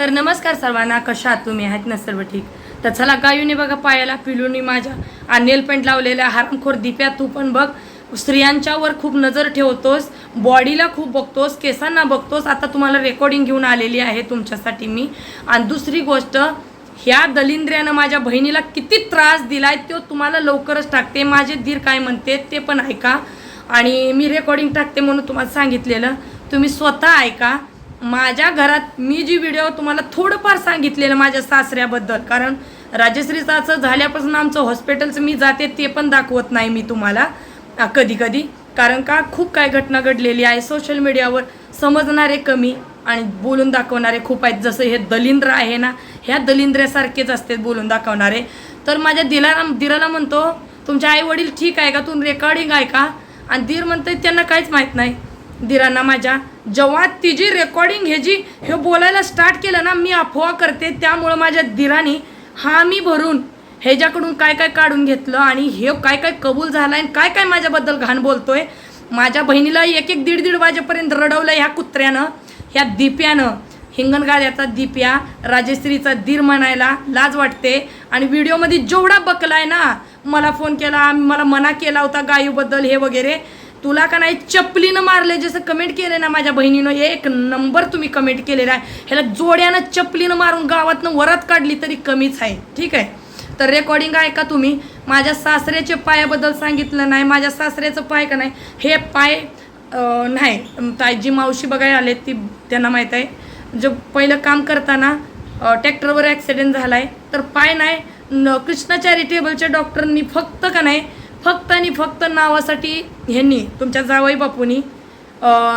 तर नमस्कार सर्वांना कशा आहात तुम्ही? आहेत ना सर्व ठीक? तर चला गायूने बघा पायाला पिलूनी माझ्या आणि नेल पेंट लावलेल्या हारामखोर दिप्या तू पण बघ. स्त्रियांच्यावर खूप नजर ठेवतोस बॉडीला खूप बघतोस केसांना बघतोस. आता तुम्हाला रेकॉर्डिंग घेऊन आलेली आहे तुमच्यासाठी मी. आणि दुसरी गोष्ट ह्या दलिंद्र्यानं माझ्या बहिणीला किती त्रास दिलाय तो तुम्हाला लवकरच टाकते. माझे धीर काय म्हणते ते पण ऐका. आणि मी रेकॉर्डिंग टाकते म्हणून तुम्हाला सांगितलेलं. तुम्ही स्वतः ऐका. माझ्या घरात मी जी व्हिडिओ तुम्हाला थोडंफार सांगितलेलं माझ्या सासऱ्याबद्दल कारण राजश्रीचं झाल्यापासून आमचं हॉस्पिटलचं मी जाते ते पण दाखवत नाही मी तुम्हाला कधी कधी. कारण का खूप काय घटना घडलेली आहे. सोशल मीडियावर समजणारे कमी आणि बोलून दाखवणारे खूप आहेत. जसं हे दलिंद्र आहे ना ह्या दलिंद्र्यासारखेच असते बोलून दाखवणारे. तर माझ्या दिलाला दिराला म्हणतो तुमचे आई वडील ठीक आहे का? तू रेकॉर्डिंग आहे का आणि दीर म्हणते त्यांना काहीच माहीत नाही. दिरांना माझ्या. जेव्हा तिची रेकॉर्डिंग हे जी हे बोलायला स्टार्ट केलं ना मी अफवा करते. त्यामुळं माझ्या दिरानी हा मी भरून ह्याच्याकडून काय काय काढून घेतलं आणि हे काय काय कबूल झालं आणि काय काय माझ्याबद्दल घाण बोलतोय. माझ्या बहिणीला एक एक दीड दीड वाजेपर्यंत रडवलं ह्या कुत्र्यानं ह्या दिप्यानं. हिंगणगाड्याचा दिप्या राजश्रीचा दीर म्हणायला लाज वाटते. आणि व्हिडिओमध्ये जेवढा बकलाय ना मला फोन केला मला मना केला होता गायूबद्दल हे वगैरे. तुला का नाही चपलीनं मारले जसं कमेंट केलं ना माझ्या बहिणीनं एक नंबर तुम्ही कमेंट केलेला आहे. ह्याला जोड्यानं चपलीनं मारून गावातनं वरात काढली तरी कमीच आहे. ठीक आहे? तर रेकॉर्डिंग आहे का तुम्ही. माझ्या सासऱ्याच्या पायाबद्दल सांगितलं नाही. माझ्या सासऱ्याचं पाय का नाही? हे पाय नाही. ताई जी मावशी बघायला आले ती त्यांना माहीत आहे. जे पहिलं काम करताना ट्रॅक्टरवर ॲक्सिडेंट झाला आहे तर पाय नाही. न कृष्णा चॅरिटेबलच्या डॉक्टरांनी फक्त का नाही फक्त आणि फक्त नावासाठी ह्यांनी तुमच्या जावई बापूनी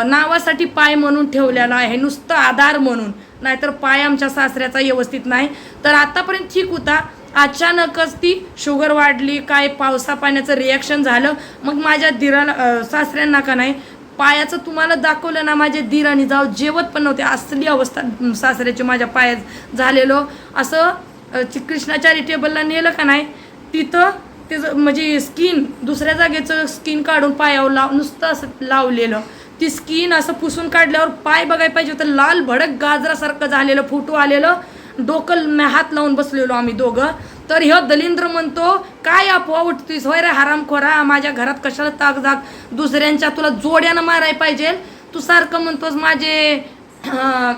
नावासाठी पाय म्हणून ठेवलेला आहे नुसतं आधार म्हणून. नाहीतर पाय आमच्या सासऱ्याचा व्यवस्थित नाही. तर आतापर्यंत ठीक होता. अचानकच ती शुगर वाढली काय पावसा पाण्याचं रिॲक्शन झालं. मग माझ्या दिराला सासऱ्यांना का नाही पायाचं तुम्हाला दाखवलं ना माझे दीर आणि जाव जेवत पण नव्हते. असली अवस्था सासऱ्याची माझ्या पायात झालेलो. असं अं, कृष्णा चॅरिटेबलला नेलं का नाही तिथं ते म्हणजे स्किन दुसऱ्या जागेचं स्किन काढून पायावर लाव नुसतं असं लावलेलं. ती स्किन असं पुसून काढल्यावर पाय बघायला पाहिजे होतं लाल भडक गाजरासारखं झालेलं फोटो आलेलं. डोकं मॅ हात लावून बसलेलो आम्ही दोघं. तर ह्यो दलिंद्र म्हणतो काय अफवा उठतीस? होय रे हरामखोरा माझ्या घरात कशाला ताक जाग? दुसऱ्यांच्या तुला जोड्यानं मारायला पाहिजे? तू सारखं म्हणतोस माझे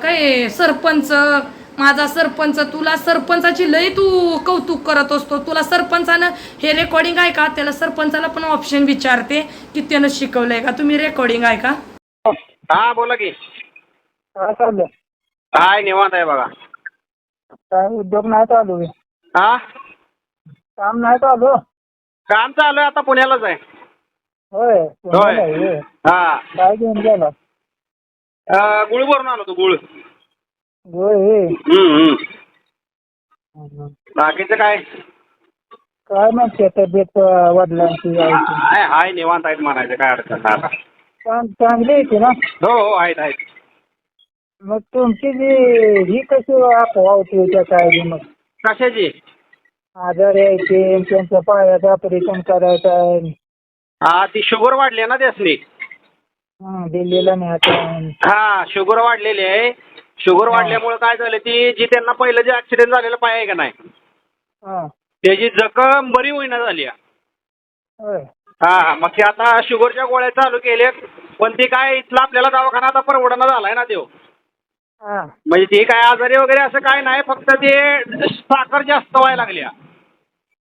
काय सरपंच माझा सरपंच तुला सरपंचाची लय तू कौतुक करत असतो. तुला सरपंचानं हे रेकॉर्डिंग आहे का त्याला सरपंचाला पण ऑप्शन विचारते की त्यानं शिकवलंय का. तुम्ही रेकॉर्डिंग आहे का हा बोला की. काय चाललं निवांत आहे बघा. काय उद्योग नाही चालू आहे. हा? काम नाही चालू. काम चालू आहे आता पुण्यालाच आहे. होय पुण्याला आहे होय. होय. हा. काय घेऊन गेला? अं, गुळ भरून आलो तो गुळ. होय. बाकीचं काय? काय म्हणते तब्येत वडिलांची आईची हाय निवांत आहेत म्हणायचं काय अडचण नाही आता. चांग- चांगली आहे की ना? हो हो आहेत आहेत. मग तुमची जी ही कशी अफवा होती त्या काय मग? कशाची? आजार यायचे त्यांच्या पायाचं ऑपरेशन करायचं आहे. हा ती शुगर वाढली आहे ना त्यासनी. हं, दिल्लीला न्यायचं. हा शुगर वाढलेली आहे. शुगर वाढल्यामुळे काय झालं ती जी त्यांना पहिलं जे ऍक्सिडेंट झालेलं पाय आहे का नाही हां. त्याची जखम बरी होईना झाली आहे. होय. हा मग ते आता शुगरच्या गोळ्या चालू केल्यात पण ती काय इथला आपल्याला दवाखाना आता परवडना झालाय ना देव. हां. म्हणजे ती काय आजारी वगैरे असं काय नाही फक्त ते साखर जास्त व्हायला लागल्या.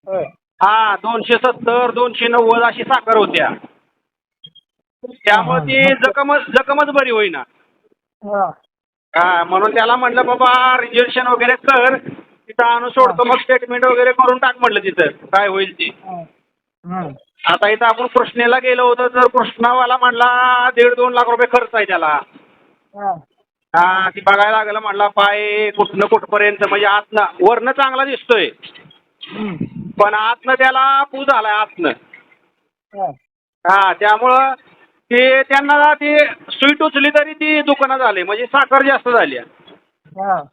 होय. हा दोनशे सत्तर दोनशे नव्वद अशी साखर होत्या. त्यामुळे ती जखमच जखमच बरी होईना. हां. हा म्हणून त्याला म्हटलं बाबा रिजर्वेशन वगैरे कर. तिथं आणून सोडतो मग स्टेटमेंट वगैरे करून टाक म्हटलं तिथं. काय होईल ते. आता इथं आपण कृष्णेला गेलो होतो तर कृष्णावाला म्हणला दीड दोन लाख रुपये खर्च आहे त्याला. हां हा ती बघायला लागलं म्हणला पाय कुठनं कुठपर्यंत? म्हणजे आतनं वरनं चांगला दिसतोय. पण आतनं त्याला पू झालाय आतनं. हां हा त्यामुळं ते त्यांना ती स्वीट उचली तरी ती दुकानं झाली म्हणजे साखर जास्त झाली हां.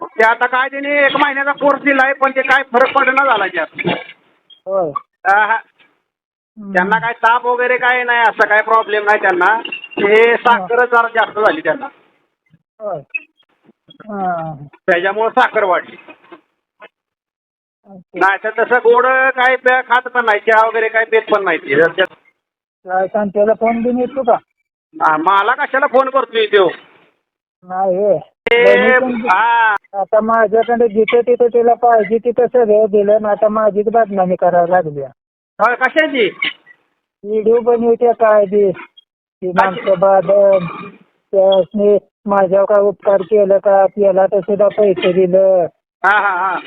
ते आता काय त्याने एक महिन्याचा कोर्स दिलाय पण ते काय फरक पडेना झाला त्यात. होय. हा, हा. त्यांना काय ताप वगैरे काय नाही असं काय प्रॉब्लेम नाही त्यांना. ते साखर जरा जास्त झाली त्यांना. होय. हा. त्याच्यामुळे साखर वाढली. नाही तर तसं गोड काय खात पण नाही चहा वगैरे काय पेत पण नाही ते. काय फोन बिन येतो का? हा, मला कशाला फोन करतोय तो? नाही. ते हा आता माझ्याकडे जिथे तिथे तिला पाहिजे तिथं सगळं दिलं आणि आता माझीच बदनामी करायला लागली. हा, कशाची? व्हिडिओ बनवते काय बी ती माणसं बादन त्यासनी माझ्यावर काय उपकार केलं का? त्याला तर सुद्धा पैसे दिलं. हा हा हा.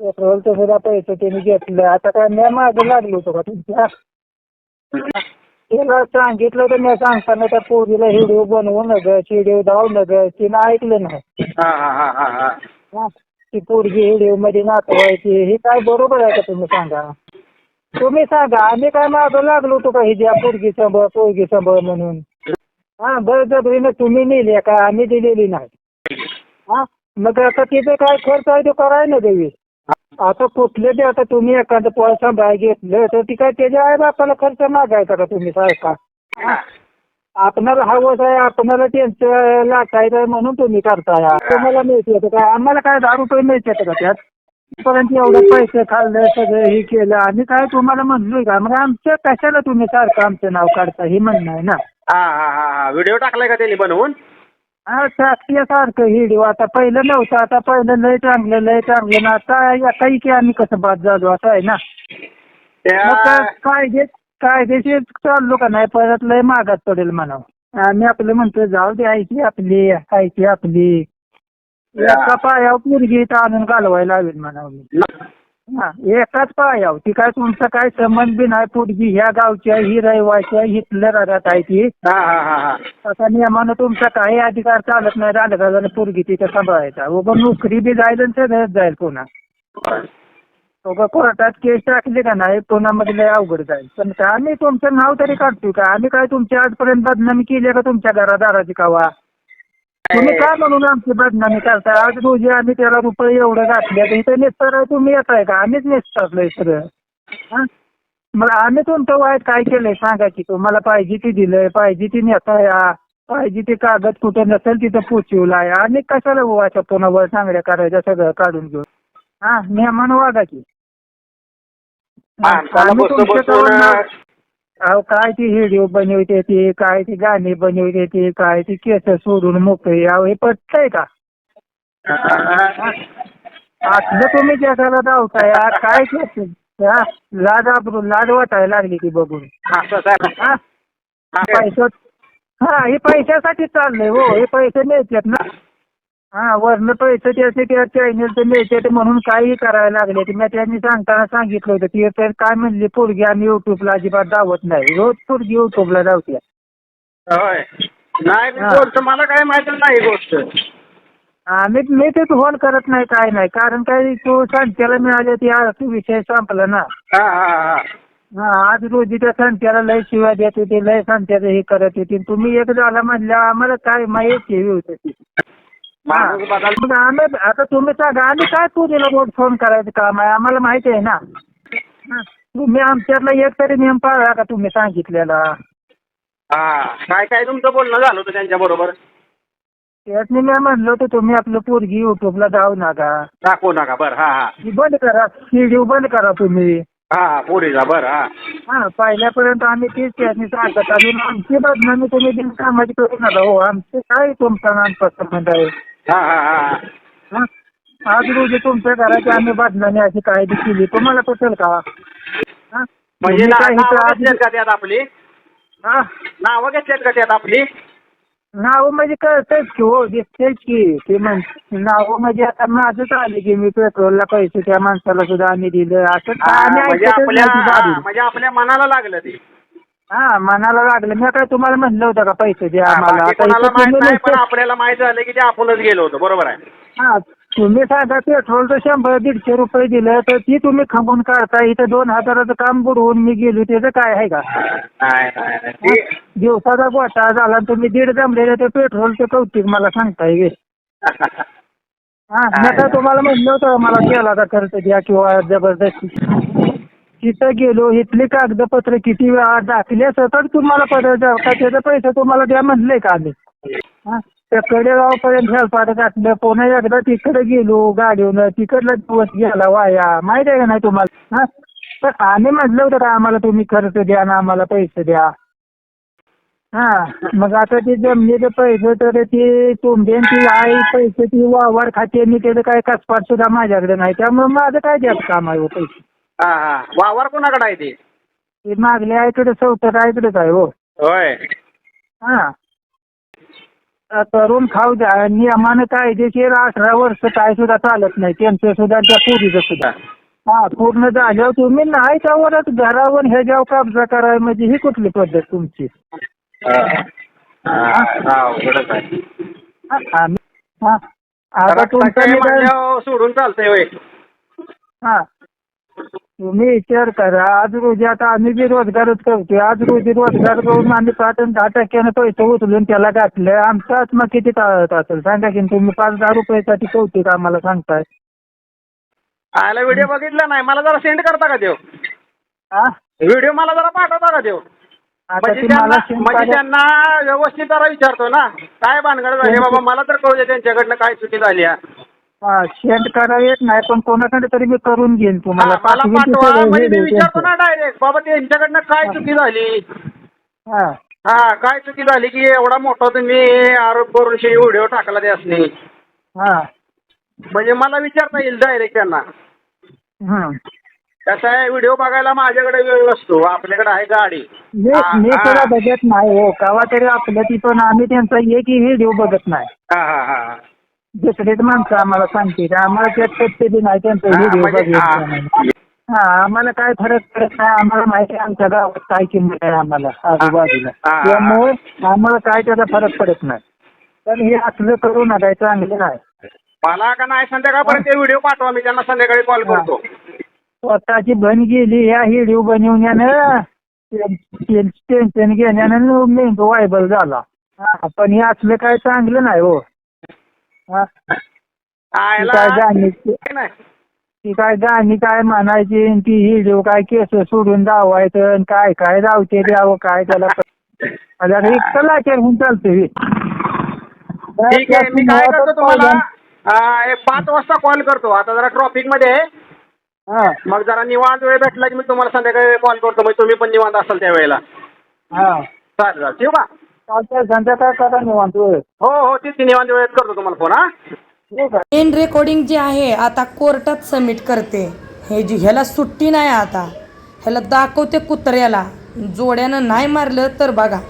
पेट्रोलचं सुद्धा पैसे त्याने घेतलं. आता काय मी मागे लागलो होतो का तुमच्या? तिला सांगितलं तर मी सांगताना त्या पोरीला व्हिडिओ बनवू नग व्हिडिओ धावू नग तिनं ऐकलं नाही. हा हा हा हा हा. हा. ती पोरगी व्हिडिओमध्ये नाचवायची हे काय बरोबर आहे का तुम्ही सांगा? तुम्ही सांगा आम्ही काय मागं लागलो होतो का ही ज्या पोरगी सांभाळ पोरगी सांभाळ म्हणून? हा बळजबरीनं तुम्ही नेली का? आम्ही दिलेली नाही. हा मग आता तिथे काय खर्च आहे तो कराय ना देवी. आता कुठले ते आता तुम्ही एखादं पैसा बाय घेतलं तर ती काय त्याच्या आई बापाला खर्च मागायचा का तुम्ही सारखा? हा? आपणाला हवंच आहे आपणाला त्यांचं लाटायचं आहे म्हणून तुम्ही करताय. तुम्हाला मिळते का काय? आम्हाला काय दहा रुपये मिळते का त्यात? परंतु एवढे पैसे खाल्लं सगळं हे केलं. आणि काय तुम्हाला म्हणलोय का? मग आमचं कशाला तुम्ही सारखं आमचं नाव काढता? हे म्हणणं आहे ना. हा हा हा हा. व्हिडिओ टाकलाय का त्यांनी बनवून? हा टाकते सारखं हिडिओ आता पहिलं नव्हतं आता पहिलं लय चांगलं लय चांगलं. ना आता एकाही की आम्ही कसं बाद झालो असं आहे ना? मग त्या कायदे कायदेशीर चाललो का नाही परत लय मागात पडेल म्हणावं. आम्ही आपलं म्हणतो जाऊ दे आयची आपली आयची आपली. एका पायावर पोरगी आणून घालवायला लावेल म्हणावं मी. एकाच पायावर ती काय तुमचा काय संबंध बी नाही पोरगी ह्या गावची आहे ही रहिवाची आहे हिथल्या राहत आहे ती. हा हा हा हा. आता नियमानं तुमचा काही अधिकार चालत नाही झालं का झालं पोरगी तिथे सांभाळायचा. उगा नोकरी बी जाईल आणि जाईल पुन्हा. उगा कोर्टात केस टाकली का नाही पुन्हा मग लय अवघड जाईल. पण का आम्ही तुमचं नाव तरी काढतोय का? आम्ही काय तुमच्या आजपर्यंत बदनामी केली का तुमच्या घरादाराची कावा? तुम्ही काय म्हणून आमची बदनामी करताय? आज रोजी आम्ही त्याला रुपये एवढं घातले तर इथं नेसतार आहे तुम्ही येत आहे का? आम्हीच नेसतारलोय सगळं हा? मग आम्ही तुमचं वाईट काय केलंय सांगा की तुम्हाला पाहिजे ती दिलंय पाहिजे ती नेताय पाहिजे ते कागद कुठं नसेल तिथं पोचवलाय आणि कशाला वाच्या पुन्हा वर चांगल्या करायच्या सगळं काढून घेऊन? हा नियमानं वागा की. आम्ही तुमच्या अहो काय ती व्हिडिओ बनवते ती? काय ती गाणी बनवते ती? काय ती केस सोडून मोकळी? अहो हे पटतंय का? असलं तुम्ही जगाला धावताय आ, काय केस? हा? लाज आबरू लाज वाटायला लागली ती बघून. असं हा? पैसा हा हे पैशासाठी चाललंय हो हे पैसे मिळतात ना. हा वरनं पैसे त्याचे त्या चॅनलचे मिळतात म्हणून काही करायला लागले ते. मी त्यांनी सांगताना सांगितलं होतं ती तर काय म्हणली पोरगी आम्ही युट्यूबला अजिबात दावत नाही. रोज पोरगी युट्यूबला धावते होय. नाही हा. मला काय माहिती नाही ही गोष्ट. आम्ही मी ते फोन करत नाही काय नाही. कारण काय तू संत्याला मिळाले ती आज तू विषय संपला ना. हा हा हा. हा आज रोजी त्या संत्याला लय शिवाय देत होते लय संत्याचं हे करत होते. तुम्ही एक झाला म्हणल्या आम्हाला काय माहिती होत ती. मग आम्ही आता तुम्ही सांगा आम्ही काय पूजेला रोज फोन करायचं काम आहे? आम्हाला माहिती आहे ना. तुम्ही आमच्यातला एक तरी नियम पाळला का तुम्ही सांगितलेला? हा. काय काय तुमचं बोलणं झालं होतं त्यांच्या बरोबर? त्यातनी मी म्हणलं होतं तुम्ही आपलं पोरगी युट्यूबला जाऊ नका. दाखवू नका बरं हा हा. बंद करा व्हिडिओ बंद करा तुम्ही. हा हा पोरीचा बरं हा. हा पहिल्यापर्यंत आम्ही तीच त्यातनी सांगत आम्ही आमची बदनामी तुम्ही बिनकामाची करू नका हो आमचे काय तुमचा नाम संबंध आहे हा हा हा हा हा? आज रोजी तुमच्या घराची आम्ही बदनामी अशी काय बी केली तुम्हाला पटेल का हा? म्हणजे तुम्ही काय ना- इथं नावं आज- का त्यात आपली हा? नावं घेतल्यात का त्यात आपली नाव म्हणजे कळतच की हो दिसतेच की ते म्हण नाव म्हणजे आता माझंच आले की मी पेट्रोलला पैसे त्या माणसाला सुद्धा आम्ही दिलं असं हा, आम्ही म्हणजे ऐकतच आपल्या नाही ती हा, दारू. म्हणजे आपल्या मनाला लागलं ते हा मनाला लागलं. मी काय तुम्हाला म्हणलं होतं का पैसे द्या आम्हाला? बाकी कोणाला माहीत तुम्ही नाही पण नुसतं- आपल्याला माहीत झालं की ते आपणच गेलो होतो. बरोबर आहे. हा तुम्ही सांगा पेट्रोलचं शंभर दीडशे रुपये दिलं तर ती तुम्ही खंबून काढता. इथं दोन हजाराचं काम बुडवून मी गेलो त्याचं काय आहे का? नाही नाही नाही. हा? ते- दिवसाचा गोटा झाला आणि तुम्ही दीड जमलेलं ते पेट्रोलचं कौतिक मला सांगताय गे. हा मी काय तुम्हाला म्हणलं होतं मला तेलाचा खर्च द्या किंवा जबरदस्ती. तिथं गेलो इथली कागदपत्र किती वेळा दाखले तर तुम्हाला त्याचे पैसे तुम्हाला द्या म्हणले का आम्ही? हा? त्या कडेगावपर्यंत हेलपाट घातलं पुन्हा एकदा तिकडे गेलो गाडीवर तिकडला दिवस गेला वाया माहिती आहे का नाही तुम्हाला? हा? पण आम्ही म्हटलं होतं का आम्हाला तुम्ही खर्च द्या ना आम्हाला पैसे द्या. हा मग आता ते जमिनीचे पैसे तर ते तुमचे ती आई पैसे ती वावर खाते मी त्याचं काय कसपाट सुद्धा माझ्याकडे नाही. त्यामुळे माझं काय द्यायचं काम आहे हो पैसे? हा हा. वावर कोणाकडे आहे ते? ते मागले आईकडे चौथं आईकडेच आहे हो. होय. हा. करून खाऊ द्या. नियमानं कायदेशीर अठरा वर्ष काय सुद्धा चालत नाही. त्यांचं सुद्धा त्या पुरीचं सुद्धा. हा पूर्ण झाल्यावर तुम्ही नाही त्यावरच घरावर ह्याच्यावर कब्जा कराय म्हणजे ही कुठली पद्धत तुमची? हा. हा, अवघडच आहे. हा, आम्ही- हा. आता तुमचं रक्ताचे निदान- म्हणल्यावर सोडून चालतंय होय. हा. तुम्ही विचार करा. आज रोजी आता आम्ही बी रोजगारच करतोय. आज रोजी रोजगार करून आम्ही पाच आणि दहा टक्क्यानं पैसे उचलून त्याला घातलं आमचा आत्मा किती ताळत असेल सांगा की तुम्ही पाच दहा रुपयासाठी कौतिक आम्हाला सांगताय. आयला व्हिडिओ बघितला नाही. मला जरा सेंड करता का देव? हा व्हिडिओ मला जरा पाठवता का देव? आता म्हणजे तुम्हाला त्यांना म्हणजे त्यांना व्यवस्थित जरा विचारतो ना. काय भानगड झाली? बाबा मला तर कळू दे त्यांच्याकडनं काय चुकी झाली आहे. सेंड करा येत नाही पण कोणाकडे तरी मी करून घेईन तुम्हाला. मला पाठवीन पाठवा तिथे म्हणजे मी विचारतो. ना डायरेक्ट बाबा त्यांच्याकडनं काय चुकी झाली? हा. हा काय चुकी झाली की एवढा मोठा तुम्ही आरोप करून व्हिडिओ टाकला त्यासनी हा. म्हणजे मला विचारता येईल डायरेक्ट त्यांना. हम्म. कसं आहे व्हिडिओ बघायला माझ्याकडे वेळ नसतो आपल्याकडे आहे गाडी. मी हा, मी हा. सुद्धा बघत नाही हो. कावा तरी आपल्या ती पण आम्ही त्यांचा एकही व्हिडिओ बघत नाही. हा हा हा. दुसरेच माणसं आम्हाला सांगते की आम्हाला त्यात सत्य बी नाही त्यांचा हा, व्हिडिओ म्हणजे- हा. बघितला हा आम्हाला काय फरक पडत नाही आम्हाला माहिती आहे आमच्या गावात काय किंमत आहे आम्हाला आजूबाजूला. हा. त्यामुळे आम्हाला काय त्याचा फरक पडत नाही. पण हे असलं करू नका चांगलं नाही मला का नाही संध्याकाळपर्यंत ते व्हिडिओ पाठवा मी त्यांना संध्याकाळी कॉल करतो. स्वतःची बन गेली ह्या व्हिडिओ बनवण्यानं टेन्शन घेण्यानं मेंदू वायबल झाला. हा, पण हे असलं काय चांगलं नाही हो हा. आयला ती काय गाणी काय म्हणायची आणि ती व्हिडिओ काय केस सोडून दावायचं आणि काय काय दावते द्यावं काय त्याला मला इतकं लाचार होऊन चालतं. ठीक आहे मी काय करतो तुम्हाला? आ, एक पाच वाजता कॉल करतो. आता जरा ट्रॉफिकमध्ये. आहे. हा. मग जरा निवांत वेळ भेटला की मी तुम्हाला संध्याकाळी कॉल करतो. मग तुम्ही पण निवांत असाल त्यावेळेला. हा. चालेल चालेल. ठेवू का? चालतंय संध्याकाळ करा निवांत वेळ. हो हो तीच निवांत वेळेत करतो तुम्हाला फोन हा? ठीक आहे मेन रेकॉर्डिंग जे आहे आता कोर्टात सबमिट करते. हे जी ह्याला सुट्टी नाही आता. ह्याला दाखवते कुत्र्याला. जोड्यानं नाही मारलं तर बघा.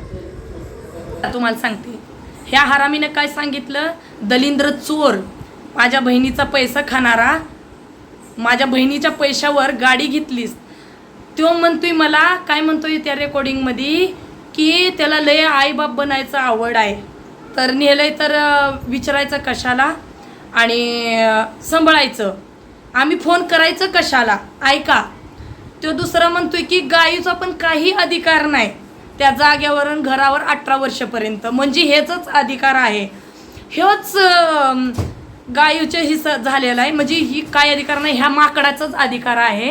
तुम्हाला सांगते. ह्या हरामीनं काय सांगितलं? दलिंद्र चोर माझ्या बहिणीचा पैसा खाणारा माझ्या बहिणीच्या पैशावर गाडी घेतलीस. तो म्हणतोय मला काय म्हणतोय त्या रेकॉर्डिंगमध्ये की त्याला लय आईबाप बनायचं आवड आहे. तर नेलंय तर विचारायचं कशाला आणि सांभाळायचं. आम्ही फोन करायचं कशाला? ऐका. तो दुसरा म्हणतोय की गायीचा पण काही अधिकार नाही. त्या जाग्यावरून घरावर अठरा वर्षापर्यंत. म्हणजे हेच अधिकार आहे. हेच गायूचे हिस्सा झालेला आहे. म्हणजे ही काय अधिकार नाही? ह्या माकडाचाच अधिकार आहे.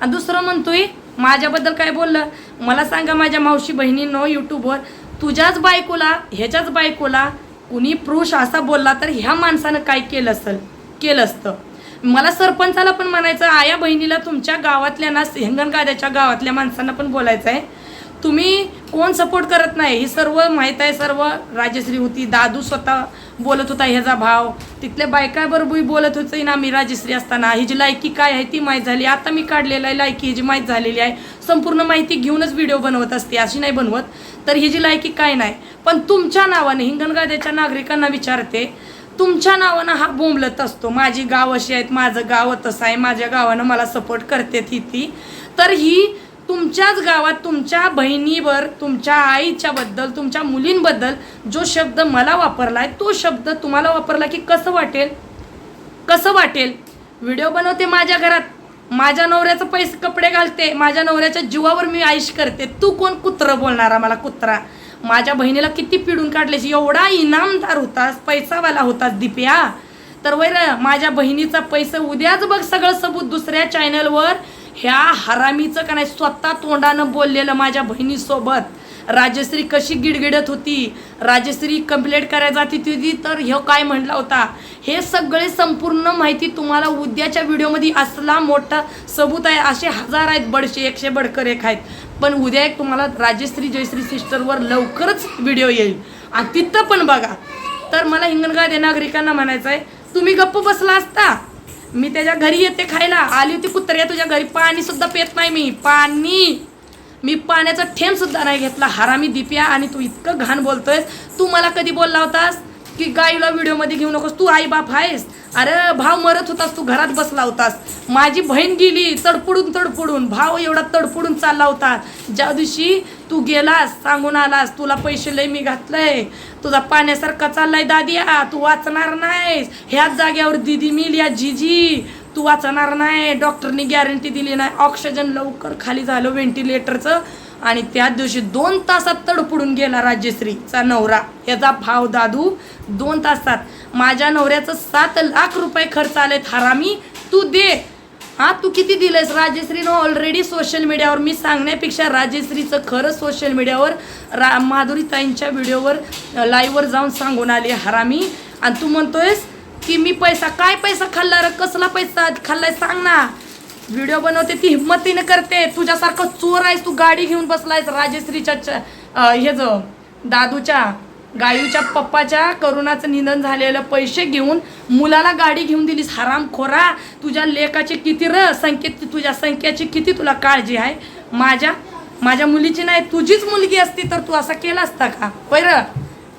आणि दुसरं म्हणतोय माझ्याबद्दल काय बोललं? मला सांगा माझ्या मावशी बहिणींनो यूट्यूबवर तुझ्याच बायकोला ह्याच्याच बायकोला कुणी पुरुष असा बोलला तर ह्या माणसानं काय केलं असेल? केलं असतं. मला सरपंचाला पण म्हणायचं आया बहिणीला तुमच्या गावातल्या ना हिंगणगाद्याच्या गावातल्या माणसांना पण बोलायचं आहे तुम्ही कोण सपोर्ट करत नाही? ही सर्व माहीत आहे सर्व राजश्री होती दादू स्वतः बोलत होता ह्याचा भाव. तिथल्या बायकाबरोबर बोलत होते ना मी राजश्री असताना. हिची लायकी काय आहे ती माहीत झाली. आता मी काढलेलं आहे लायकी हिची माहीत झालेली आहे संपूर्ण माहिती घेऊनच व्हिडिओ बनवत असते अशी नाही बनवत. तर हिची लायकी काय नाही. पण तुमच्या नावाने हिंगणगाद्याच्या नागरिकांना विचारते तुमच्या नावानं हा बोंबलत असतो. माझी गाव अशी आहेत माझं गाव तसं आहे माझ्या गावानं मला सपोर्ट करते ही ती. तर ही तुमच्याच गावात तुमच्या बहिणीवर तुमच्या आईच्या बद्दल तुमच्या मुलींबद्दल जो शब्द मला वापरलाय तो शब्द तुम्हाला वापरला की कसं वाटेल? कसं वाटेल? व्हिडिओ बनवते माझ्या घरात. माझ्या नवऱ्याचं पैसे कपडे घालते. माझ्या नवऱ्याच्या जीवावर मी आयुष करते. तू कोण कुत्रं बोलणारा मला कुत्रा? माझ्या बहिणीला किती पिडून काढल्याची एवढा इनामदार होतास पैसावाला होतास दिप्या. तर वैर माझ्या बहिणीचा पैसा उद्याच बघ सगळं सबूत दुसऱ्या चॅनलवर ह्या हरामीचं का नाही स्वतः तोंडानं बोललेलं माझ्या बहिणीसोबत? राजश्री कशी गिडगिडत होती? राजश्री कंप्लेंट करायला जाती होती तर ह्यो काय म्हटला होता? हे सगळे संपूर्ण माहिती तुम्हाला उद्याच्या व्हिडिओमध्ये असला मोठा सबूत आहे असे हजार आहेत बडशे एकशे बडकर एक आहेत. पण उद्या एक तुम्हाला राजश्री जयश्री सिस्टरवर लवकरच व्हिडिओ येईल. आणि तिथं पण बघा. तर मला हिंगणगाव नागरिकांना म्हणायचं आहे तुम्ही गप्प बसला असता? मी त्याच्या घरी येते खायला. आली होती कुत्र्या तुझ्या घरी पाणी सुद्धा पेत नाही मी. पाणी. मी पाण्याचा थेंब सुद्धा नाही घेतला. हरामी दिप्या आणि तू इतकं घाण बोलतोयस. तू मला कधी बोलला होतास की गाईला व्हिडिओमध्ये घेऊ नकोस? तू आई बाप आहेस. अरे भाव मरत होतास तू घरात बसला होतास. माझी बहीण गेली तडपुडून तडपुडून भाव एवढा तडपुडून चालला होता. ज्या दिवशी तू गेलास सांगून आलास तुला पैसे लय मी घातलंय. तुझा पाण्यासारखा चाललाय दादिया तू वाचणार नाहीस. ह्याच जाग्यावर दिदी मिल या जिजी. तू वाचणार नाही. डॉक्टरनी गॅरंटी दिली नाही. ऑक्सिजन लवकर खाली झालं व्हेंटिलेटरचं आणि त्याच दिवशी दोन तासात तडफडून गेला राजश्रीचा नवरा. याचा भाव दादू दोन तासात. माझ्या नवऱ्याचं सात लाख रुपये खर्च आलेत. हरामी तू दे. हा तू किती दिलंयस राजश्रीनं ऑलरेडी सोशल मीडियावर मी सांगण्यापेक्षा राजेश्रीचं खरं सोशल मीडियावर रा माधुरीताईंच्या व्हिडिओवर लाईव्हवर जाऊन सांगून आली हरामी. आणि तू म्हणतोयस की मी पैसा काय पैसा खाल्ला रे? कसला पैसा खाल्लाय? सांग ना. व्हिडिओ बनवते ती हिंमतीनं करते. तुझ्यासारखं चोर आहेस तू गाडी घेऊन बसलायस राजश्रीच्या च- दादूच्या. गायूच्या पप्पाच्या करोनाचं निधन झालेलं पैसे घेऊन मुलाला गाडी घेऊन दिलीस. हराम खोरा तुझ्या लेकाची किती र संख्येत तुझ्या संख्याची किती तुला काळजी आहे? माझ्या माझ्या मुलीची नाही तुझीच मुलगी असती तर तू असा केला असता का? बरं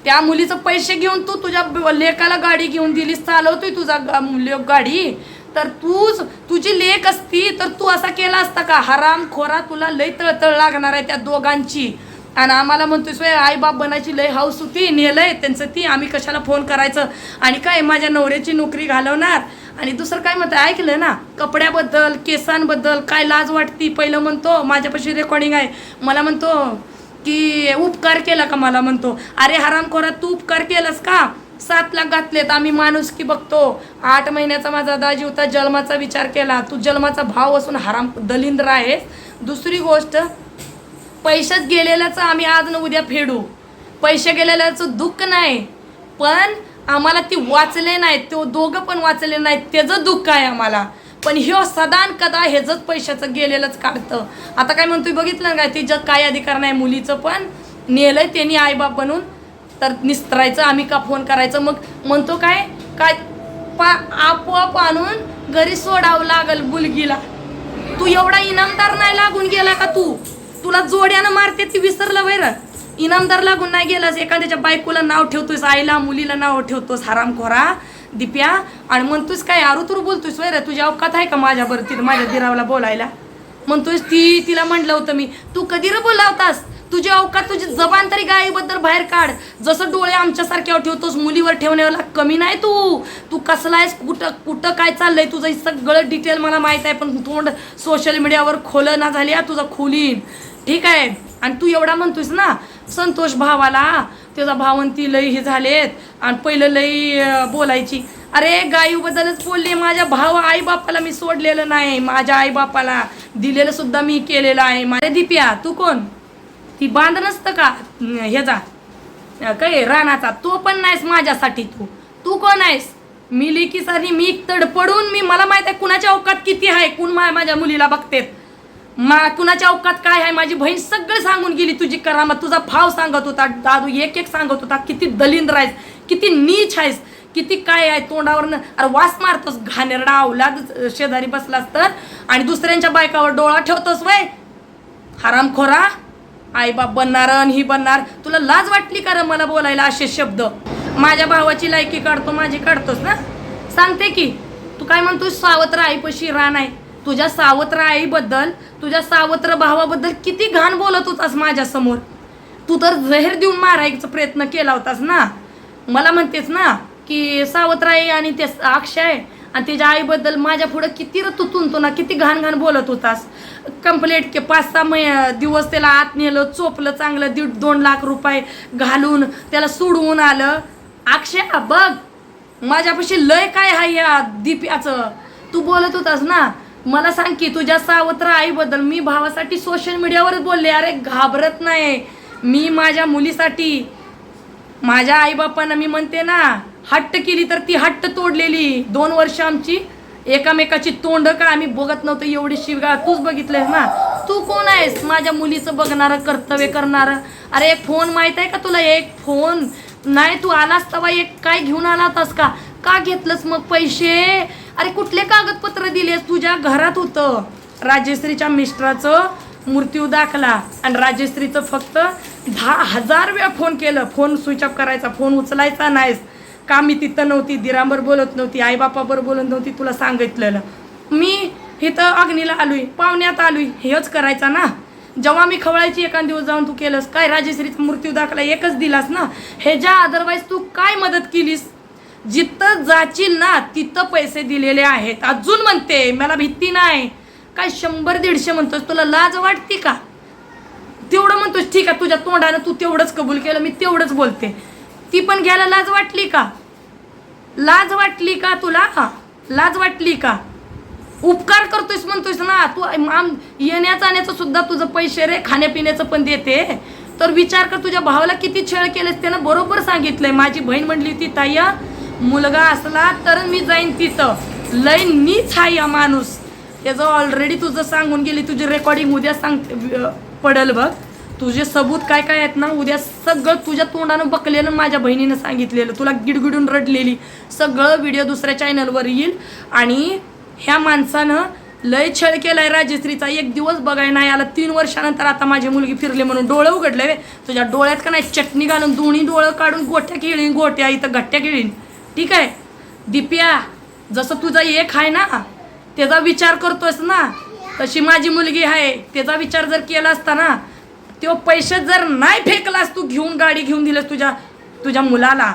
त्या मुलीचं पैसे घेऊन तू तुझ्या लेखाला लेकाला गाडी घेऊन दिलीस चालवतोय तुझा गा- गाडी. तर तूच तुझी लेख असती तर तू असा केला असता का? हराम खोरा तुला लय तळतळ लागणार आहे त्या दोघांची. आणि आम्हाला म्हणतोय सोय आई बाप बनायची लय हाऊस होती नेलंय त्यांचं ती आम्ही कशाला फोन करायचं? आणि काय माझ्या नवऱ्याची नोकरी घालवणार? आणि दुसरं काय म्हणतं ऐकलं ना? कपड्याबद्दल केसांबद्दल काय लाज वाटती? पहिलं म्हणतो माझ्यापाशी रेकॉर्डिंग आहे. मला म्हणतो की उपकार केला का? मला म्हणतो. अरे हरामखोरा तू उपकार केलास का? सात लाख घातलेत आम्ही माणूस की बघतो. आठ महिन्याचा माझा दाजी होता जन्माचा विचार केला. तू जन्माचा भाव असून हराम दलिंद्र आहेस. दुसरी गोष्ट पैशाच गेलेल्याचं आम्ही आज न उद्या फेडू. पैसे गेलेल्याचं दुःख नाही पण आम्हाला ती वाचले नाहीत तो दोघं पण वाचले नाहीत त्याचं दुःख आहे आम्हाला. पण ह्यो सदान कदा ह्याच पैशाचं गेलेलंच काढतं. आता काय म्हणतोय बघितलं ना काय तिच्यात काय अधिकार नाही मुलीचं पण. नेलंय त्यांनी आईबाप बनून तर निस्तरायचं आम्ही का फोन करायचं? मग म्हणतो काय काय पा आपोआप आणून घरी सोडावं लागल मुलगीला. तू एवढा इनामदार नाही लागून गेला का तू? तुला जोड्यानं मारते ती विसरलं वैर इनामदार लागून नाही गेलास एखाद्याच्या बायकोला नाव ठेवतोस आईला मुलीला नाव ठेवतोस हरामखोरा दिप्या. आणि म्हणतोस काय आरुतुर बोलतोस वैर तुझ्या अवकात आहे का माझ्या ती माझ्या दिरावला बोलायला? म्हणतोस ती तिला म्हटलं होतं मी तू कधी र बोलावतास? तुझी अवकात तुझी जबान तरी गायीबद्दल बाहेर काढ. जसं डोळे आमच्यासारख्यावर ठेवतोस मुलीवर ठेवण्याला कमी नाही तू. तू कसला आहेस कुठं कुठं काय चाललंय तुझं? सगळं डिटेल मला माहीत आहे पण तोंड सोशल मीडियावर खोलं ना झाली हा तुझं खोलीन. ठीक आहे. आणि तू एवढा म्हणतोस ना संतोष भावाला त्याचा भावंती लई हे झालेत. आणि पहिलं लई बोलायची अरे गायूबद्दलच बोलले माझ्या भाव आईबापाला मी सोडलेलं नाही माझ्या आईबापाला दिलेलं सुद्धा मी केलेलं आहे. माझ्या दीपिया तू कोण? ती बांध नसतं का? ह्याचा काय रानाचा? तो पण नाहीस माझ्यासाठी तू. तू कोण आहेस? मी लेकीसाठी मी तडपडून मी मला माहीत आहे कुणाच्या अवकात किती आहे कुण मा माझ्या मुलीला बघतेत. मा कुणाच्या अवकात काय आहे? माझी बहीण सगळं सांगून गेली तुझी करामत. तुझा भाव सांगत होता दादू एक एक सांगत होता किती दलिंद्र आहेस किती नीच आहेस किती काय आहे तोंडावरनं. अरे वास मारतोस घाणेरडा अवलाद शेजारी बसलास तर. आणि दुसऱ्यांच्या बायकावर डोळा ठेवतोस वय. हरामखोरा आईबाप बनणार ही बनणार. तुला लाज वाटली का मला बोलायला असे शब्द? माझ्या भावाची लायकी काढतो माझी काढतोस ना? सांगते की तू काय म्हणतोस? सावत्र आईपाशी रान आहे. तुझ्या सावत्र आईबद्दल तुझ्या सावत्र भावाबद्दल किती घाण बोलत होतास माझ्यासमोर. तू तर जहेर देऊन मारायचा प्रयत्न केला होतास ना. मला म्हणतेस ना की सावत्र आई आणि ते अक्षय आणि त्याच्या आईबद्दल माझ्या पुढं किती रत्तू तू ना किती घाण घाण बोलत होतास. कंप्लेट के पाच सहा मै दिवस त्याला आत नेलं चोपलं चांगलं दीड दोन लाख रुपये घालून त्याला सोडवून आलं. अक्षय बघ माझ्यापाशी लय काय आहे या दिप्याचं तू बोलत होतास ना मला सांग की तुझ्या सावत्र आईबद्दल मी भावासाठी सोशल मीडियावरच बोलले. अरे घाबरत नाही. मी माझ्या मुलीसाठी माझ्या आईबापांना मी म्हणते ना हट्ट केली तर ती हट्ट तोडलेली. दोन वर्ष आमची एकामेकाची तोंड का आम्ही बघत नव्हतो एवढी शिवगा तूच बघितलंयस ना? तू कोण आहेस? माझ्या मुलीचं बघणारं कर्तव्य करणारं. अरे एक फोन माहीत आहे का तुला? एक फोन नाही तू आलास तवा एक काय घेऊन आला होतास का? का घेतलंस मग पैसे? अरे कुठले कागदपत्र दिलेस? तुझ्या घरात होतं. राजेश्रीच्या मिस्टराचं मृत्यू दाखला. आणि राजेश्रीचं फक्त दहा हजार वेळा फोन केलं. फोन स्विच ऑफ करायचा फोन उचलायचा नाहीस. का मी तिथं नव्हती? दिरांबर बोलत नव्हती. आईबापाबर बोलत नव्हती. तुला सांगितलेलं. मी इथं अग्नीला आलोय. पाहुण्यात आलोय. हेच करायचा ना? जेव्हा मी खवळायची एखाद दिवस जाऊन तू केलंस काय राजेश्रीचा मृत्यू दाखला एकच दिलास ना? ह्याच्या अदरवाईज तू काय मदत केलीस? जिथं जाचील ना तिथं पैसे दिलेले आहेत. अजून म्हणते मला भीती नाही. काय शंभर दीडशे म्हणतोस तुला लाज वाटते का? तेवढं म्हणतोस ठीक आहे तुझ्या तोंडानं तू तेवढंच कबूल केलं मी तेवढंच बोलते. ती पण घ्यायला लाज वाटली का? लाज वाटली का तुला? लाज वाटली का? उपकार करतोयस म्हणतोयस ना तू आम येण्या जाण्याचं सुद्धा तुझं पैसे रे खाण्यापिण्याचं पण देते. तर विचार कर तुझ्या भावाला किती छळ केलेस त्यानं बरोबर सांगितलंय. माझी बहीण म्हणली होती ताई मुलगा असला तर मी जाईन तिथं. लय नीच आहे या माणूस. त्याचं ऑलरेडी तुझं सांगून गेली तुझी रेकॉर्डिंग उद्या सांग पडल बघ. तुझे सबूत काय काय आहेत ना उद्या सगळं तुझ्या तोंडानं बकलेलं माझ्या बहिणीनं सांगितलेलं. तुला गिडगिडून रडलेली. सगळं व्हिडिओ दुसऱ्या चॅनलवर येईल. आणि ह्या माणसानं लय छळ केलाय राजश्रीचा. एक दिवस बघाय नाही आला तीन वर्षानंतर आता माझी मुलगी फिरली म्हणून डोळं उघडले वे तुझ्या डोळ्यात का नाही चटणी घालून दोन्ही डोळं काढून गोट्या खेळीन गोट्या इथं गट्ट्या खेळीन. ठीक आहे? दिप्या जसं तुझा एक आहे ना त्याचा विचार करतोस ना तशी माझी मुलगी आहे त्याचा विचार जर केला असता ना तो पैसे जर नाही फेकलास तू घेऊन गाडी घेऊन दिलंस तुझ्या तुझ्या मुलाला.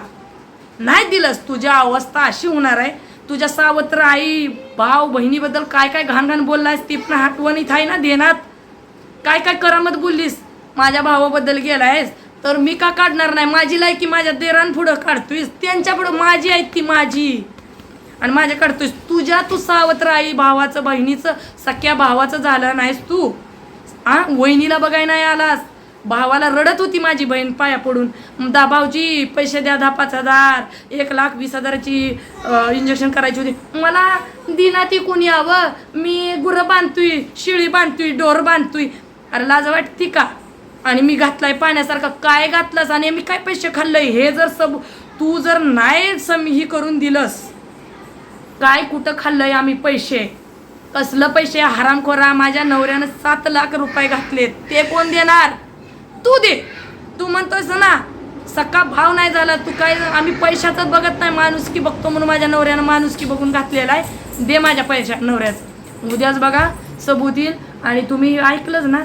नाही दिलंस तुझ्या अवस्था अशी होणार आहे. तुझ्या सावत्र आई भाऊ बहिणीबद्दल काय काय घाण घाण बोललास ती पण आठवणीत आहे ना देण्यात काय काय करामत बोललीस? माझ्या भावाबद्दल गेलायस? तर मी का काढणार नाही? माझी लायकी माझ्या देरान पुढं काढतोयस. त्यांच्या पुढं माझी आहे ती माझी. आणि माझ्या काढतोयस. तुझ्या तू सावत्र आई भावाचं बहिणीचं सख्या भावाचं झालं नाहीस तू. आ? वहिनीला बघाय नाही आलास. भावाला रडत होती माझी बहीण पाया पडून. दा भाऊजी पैसे द्या दहा पाच हजार. एक लाख वीस हजाराची इंजेक्शन करायची होती. मला दिना ती कोणी यावं. मी गुरं बांधतोय शिळी बांधतोय डोर बांधतोय. अरे लाज वाटती का? आणि मी घातलाय पाण्यासारखं. काय घातलंस आणि मी काय पैसे खाल्लंय? हे जर सब तू जर नाही सम ही करून दिलंस काय कुठं खाल्लंय आम्ही पैसे? कसलं पैसे? हरामखोरा माझ्या नवऱ्यानं सात लाख रुपये घातलेत ते कोण देणार? तू दे. तू म्हणतोयस ना सका भाव नाही झाला. तू काय आम्ही पैशाचाच बघत नाही. माणुसकी बघतो म्हणून माझ्या नवऱ्यानं माणुसकी बघून घातलेला आहे. दे माझ्या पैशा नवऱ्याचं. उद्याच बघा सबूत येईल. आणि तुम्ही ऐकलंच ना?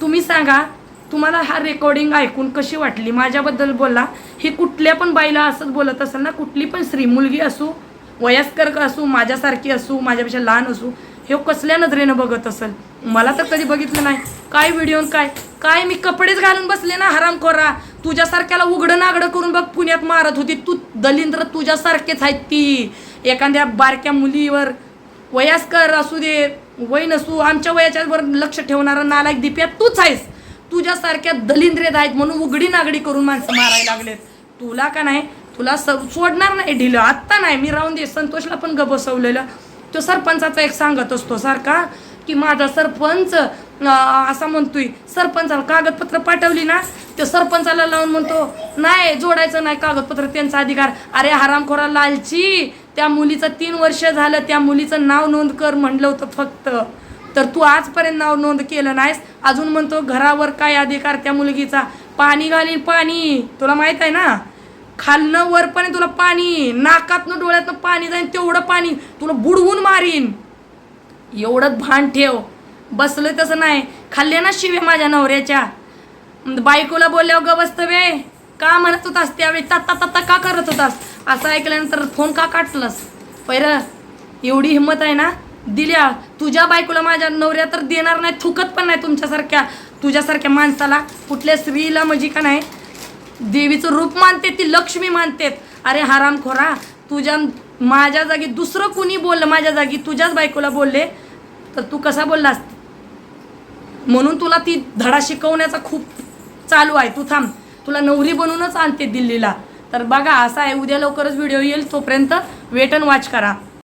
तुम्ही सांगा तुम्हाला हा रेकॉर्डिंग ऐकून कशी वाटली? माझ्याबद्दल बोला. ही कुठल्या पण बाईला असंच बोलत असेल ना कुठली पण स्त्री मुलगी असू वयस्कर असू माझ्यासारखी असू माझ्यापेक्षा लहान असू हे कसल्या नजरेनं बघत असेल? मला तर कधी बघितलं नाही. काय व्हिडिओ काय? काय मी कपडेच घालून बसले ना हरामखोरा? तुझ्यासारख्याला उघडं नागडं करून बघ पुण्यात मारत होती तू. दलिंद्र तुझ्यासारखेच आहेत ती. एखाद्या बारक्या मुलीवर वयस्कर असू दे वय नसू आमच्या वयाच्यावर लक्ष ठेवणारा नालायक दिप्या तूच आहेस. तुझ्यासारख्या दलिंद्रेत आहेत म्हणून उघडी नागडी करून माणसं मारायला लागलेत. तुला का नाही? तुला स सोडणार नाही ढिलं. आत्ता नाही. मी राहून दे. संतोषला पण ग बसवलेलं. तो सरपंचाचा एक सांगत असतो सारखा की माझा सरपंच असा म्हणतोय सरपंचाला कागदपत्र पाठवली ना ते सरपंचाला लावून म्हणतो नाही जोडायचं नाही कागदपत्र त्यांचा अधिकार. अरे हरामखोरा लालची त्या मुलीचं तीन वर्ष झालं त्या मुलीचं नाव नोंद कर म्हणलं होतं फक्त. तर तू आजपर्यंत नाव नोंद केलं नाहीस. अजून म्हणतो घरावर काय अधिकार त्या मुलगीचा? पाणी घालीन पाणी. तुला माहीत आहे ना? खालनं वरपर्यंत तुला पाणी नाकातनं डोळ्यातनं पाणी जाईन तेवढं पाणी तुला बुडवून मारीन. एवढंच भान ठेव. बसलं तसं नाही. खाल्ले ना शिवे माझ्या नवऱ्याच्या. बायकोला बोलल्यावर ग बसतं वे का म्हणत होतास त्यावेळी? तत्ता तत्ता का करत होतास? असं ऐकल्यानंतर फोन का काटलास? पहिलं एवढी हिंमत आहे ना? दिल्या तुझ्या बायकोला माझ्या नवऱ्या तर देणार नाही थुकत पण नाही तुमच्यासारख्या तुझ्यासारख्या माणसाला. कुठल्या स्त्रीला म्हणजे का नाही देवीचं रूप मानते ती लक्ष्मी मानतेत अरे हरामखोरा तुझ्या माझ्या जागी दुसरं कुणी बोललं माझ्या जागी तुझ्याच बायकोला बोलले तर तू कसा बोललास? म्हणून तुला ती धडा शिकवण्याचा खूप चालू आहे. तू थांब तुला नवरी बनवूनच आणते दिल्लीला. तर बघा असा आहे. उद्या लवकरच व्हिडिओ येईल तोपर्यंत वेट अँड वॉच करा.